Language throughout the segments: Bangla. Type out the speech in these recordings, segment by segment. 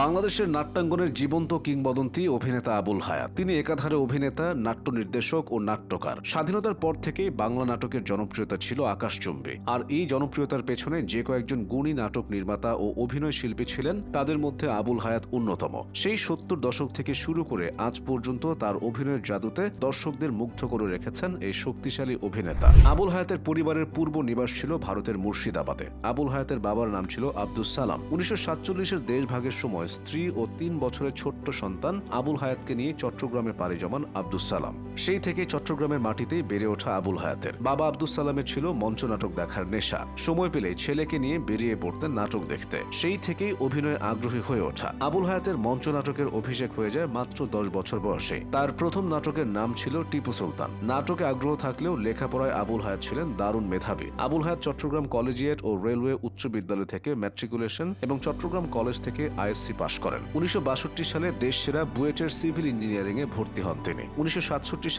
বাংলাদেশের নাট্যাঙ্গনের জীবন্ত কিংবদন্তি অভিনেতা আবুল হায়াত। তিনি একাধারে অভিনেতা নাট্য নির্দেশক ও নাট্যকার। স্বাধীনতার পর থেকেই বাংলা নাটকের জনপ্রিয়তা ছিল আকাশচুম্বী আর এই জনপ্রিয়তার পেছনে যে কয়েকজন গুণী নাটক নির্মাতা ও অভিনয় শিল্পী ছিলেন, তাদের মধ্যে আবুল হায়াত অন্যতম। সেই সত্তর দশক থেকে শুরু করে আজ পর্যন্ত তার অভিনয়ের জাদুতে দর্শকদের মুগ্ধ করে রেখেছেন এই শক্তিশালী অভিনেতা। আবুল হায়াতের পরিবারের পূর্ব নিবাস ছিল ভারতের মুর্শিদাবাদে। আবুল হায়াতের বাবার নাম ছিল আব্দুস সালাম। উনিশশো সাতচল্লিশের দেশভাগের সময় স্ত্রী ও তিন বছরের ছোট্ট সন্তান আবুল হায়াতকে নিয়ে চট্টগ্রামে পাড়ি জমান আব্দুস সালাম। সেই থেকে চট্টগ্রামের মাটিতেই বেড়ে ওঠা আবুল হায়াতের। বাবা আব্দুস সালামের ছিল মঞ্চ নাটক দেখার নেশা। সময় পেলে ছেলেকে নিয়ে বেরিয়ে পড়তেন নাটক দেখতে। সেই থেকেই অভিনয়ে আগ্রহী হয়ে ওঠা। আবুল হায়াতের মঞ্চ নাটকের অভিষেক হয়ে যায় মাত্র দশ বছর বয়সে। তার প্রথম নাটকের নাম ছিল টিপু সুলতান। নাটকে আগ্রহ থাকলেও লেখাপড়ায় আবুল হায়াত ছিলেন দারুণ মেধাবী। আবুল হায়াত চট্টগ্রাম কলেজিয়েট ও রেলওয়ে উচ্চ বিদ্যালয় থেকে ম্যাট্রিকুলেশন এবং চট্টগ্রাম কলেজ থেকে আইএসসি পাশ করেন। উনিশশো সালে দেশ সেরা বুয়েটের সিভিল ইঞ্জিনিয়ারিং এ ভর্তি হন তিনি। উনিশশো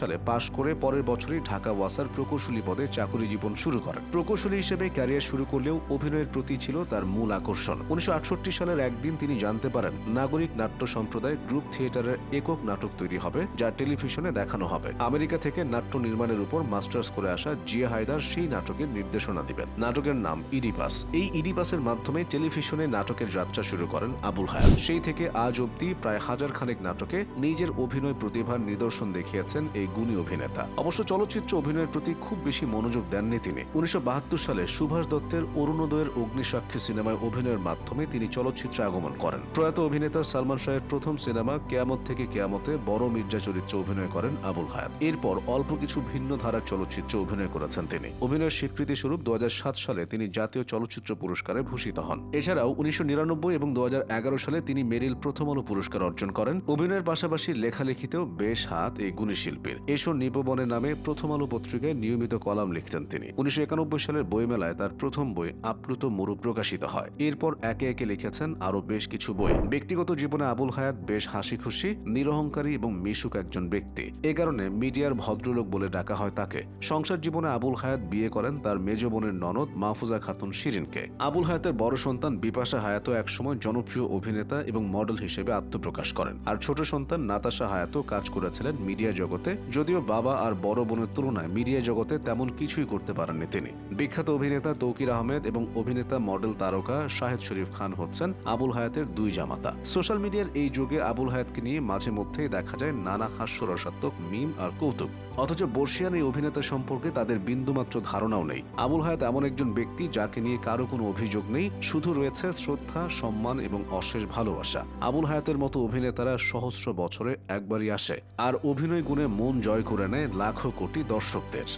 সালে পাশ করে পরের বছরই ঢাকা ওয়াসার প্রকৌশলী পদে চাকুরি জীবন শুরু করেন। প্রকৌশলী হিসেবে ক্যারিয়ার শুরু করলেও অভিনয়ের প্রতি ছিল তার মূল আকর্ষণ। উনিশশো সালের একদিন তিনি জানতে পারেন, নাগরিক নাট্য সম্প্রদায় গ্রুপ থিয়েটারের একক নাটক তৈরি হবে, যা টেলিভিশনে দেখানো হবে। আমেরিকা থেকে নাট্য নির্মাণের উপর মাস্টার্স করে আসা জিয়া হায়দার সেই নাটকের নির্দেশনা দিবেন। নাটকের নাম ইডিপাস। এই ইডিপাসের মাধ্যমে টেলিভিশনে নাটকের যাত্রা শুরু করেন আবুল হায়াত সেই থেকে আজ অবধি প্রায় হাজার খানেক নাটকে নিজের অভিনয় প্রতিভার নিদর্শন দেখিয়েছেন এই গুণী অভিনেতা। অবশ্য চলচ্চিত্র অভিনয়ের প্রতি খুব বেশি মনোযোগ দেননি তিনি। উনিশশো সালে সুভাষ দত্তের অরুণোদয়ের অগ্নিসাক্ষী সিনেমায় অভিনয়ের মাধ্যমে তিনি চলচ্চিত্রে আগমন করেন। প্রয়াত অভিনেতা সালমান শাহের প্রথম সিনেমা কেয়ামত থেকে কেয়ামতে বড় মির্জা চরিত্রে অভিনয় করেন আবুল হায়াত। এরপর অল্প কিছু ভিন্ন ধারার চলচ্চিত্রে অভিনয় করেছেন তিনি। অভিনয়ের স্বীকৃতি স্বরূপ দু হাজার সাত সালে তিনি জাতীয় চলচ্চিত্র পুরস্কারে ভূষিত হন। এছাড়াও উনিশশো নিরানব্বই এবং দু হাজার এগারো সালে তিনি মেরিল প্রথম আলো পুরস্কার অর্জন করেন। অভিনয়ের পাশাপাশি লেখালেখিতেও বেশ হাত এই গুণী শিল্পীর। এসো নিপবনের নামে প্রথম আলো পত্রিকায় নিয়মিত কলাম লিখতেন তিনি। উনিশশো সালের বইমেলায় তার প্রথম বই আপ্লুত মরু প্রকাশিত হয়। এরপর একে একে লিখেছেন আরও বেশ কিছু বই। ব্যক্তিগত জীবনে আবুল হায়াত বেশ হাসি খুশি নিরহংকারী এবং মিশুক একজন ব্যক্তি। এ কারণে মিডিয়ার ভদ্রলোক বলে ডাকা হয় তাকে। সংসার জীবনে আবুল হায়াত বিয়ে করেন তার মেজ বোনের ননদ মাহফুজা খাতুন শিরিনকে। আবুল হায়াতের বড় সন্তান বিপাশা হায়াতও একসময় জনপ্রিয় অভিনেতা এবং মডেল হিসেবে আত্মপ্রকাশ করেন। আর ছোট সন্তান নাতাশা হায়াতও কাজ করেছিলেন মিডিয়া জগতে, যদিও বাবা আর বড় বোনের তুলনায় মিডিয়া জগতে তেমন কিছুই করতে পারেননি তিনি। বিখ্যাত অভিনেতা তৌকির আহমেদ এবং অভিনেতা মডেল তারকা শাহেদ শরীফ খান হচ্ছেন আবুল হায়াতের দুই জামাতা। সোশ্যাল মিডিয়ার এই যুগে আবুল হায়াতকে নিয়ে মাঝে মধ্যেই দেখা যায় নানা হাস্যরসাত্মক মিম আর কৌতুক। অথচ বর্ষিয়ান এই অভিনেতা সম্পর্কে তাদের বিন্দুমাত্র ধারণাও নেই। আবুল হায়াত এমন একজন ব্যক্তি যাকে নিয়ে কারও কোনো অভিযোগ নেই, শুধু রয়েছে শ্রদ্ধা, সম্মান এবং অশেষ ভালোবাসা। আবুল হায়াতের মতো অভিনেতারা সহস্র বছরে একবারই আসে। আর অভিনয় গুণে মন জয় করে নেয় লাখো কোটি দর্শকদের।